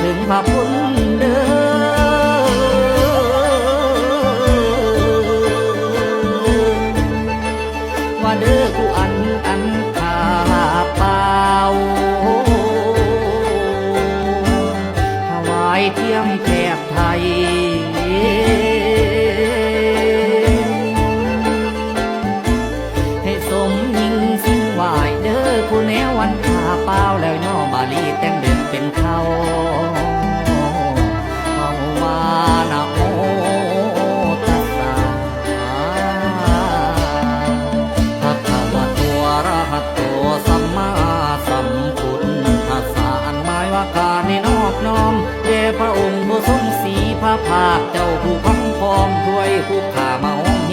ถึงพระพุทธเด้ว่าเด้อกูอันอันขาเปล่าถวายเทียงแถบไทยให้สมิงสิวายเด้อกูแนววันขาเปล่าแล้วย่อบาลีแต่งเดินเป็นเขาาภาคเจ้าผู้พังพร้อมด้วยผู้ข่ามาห้อง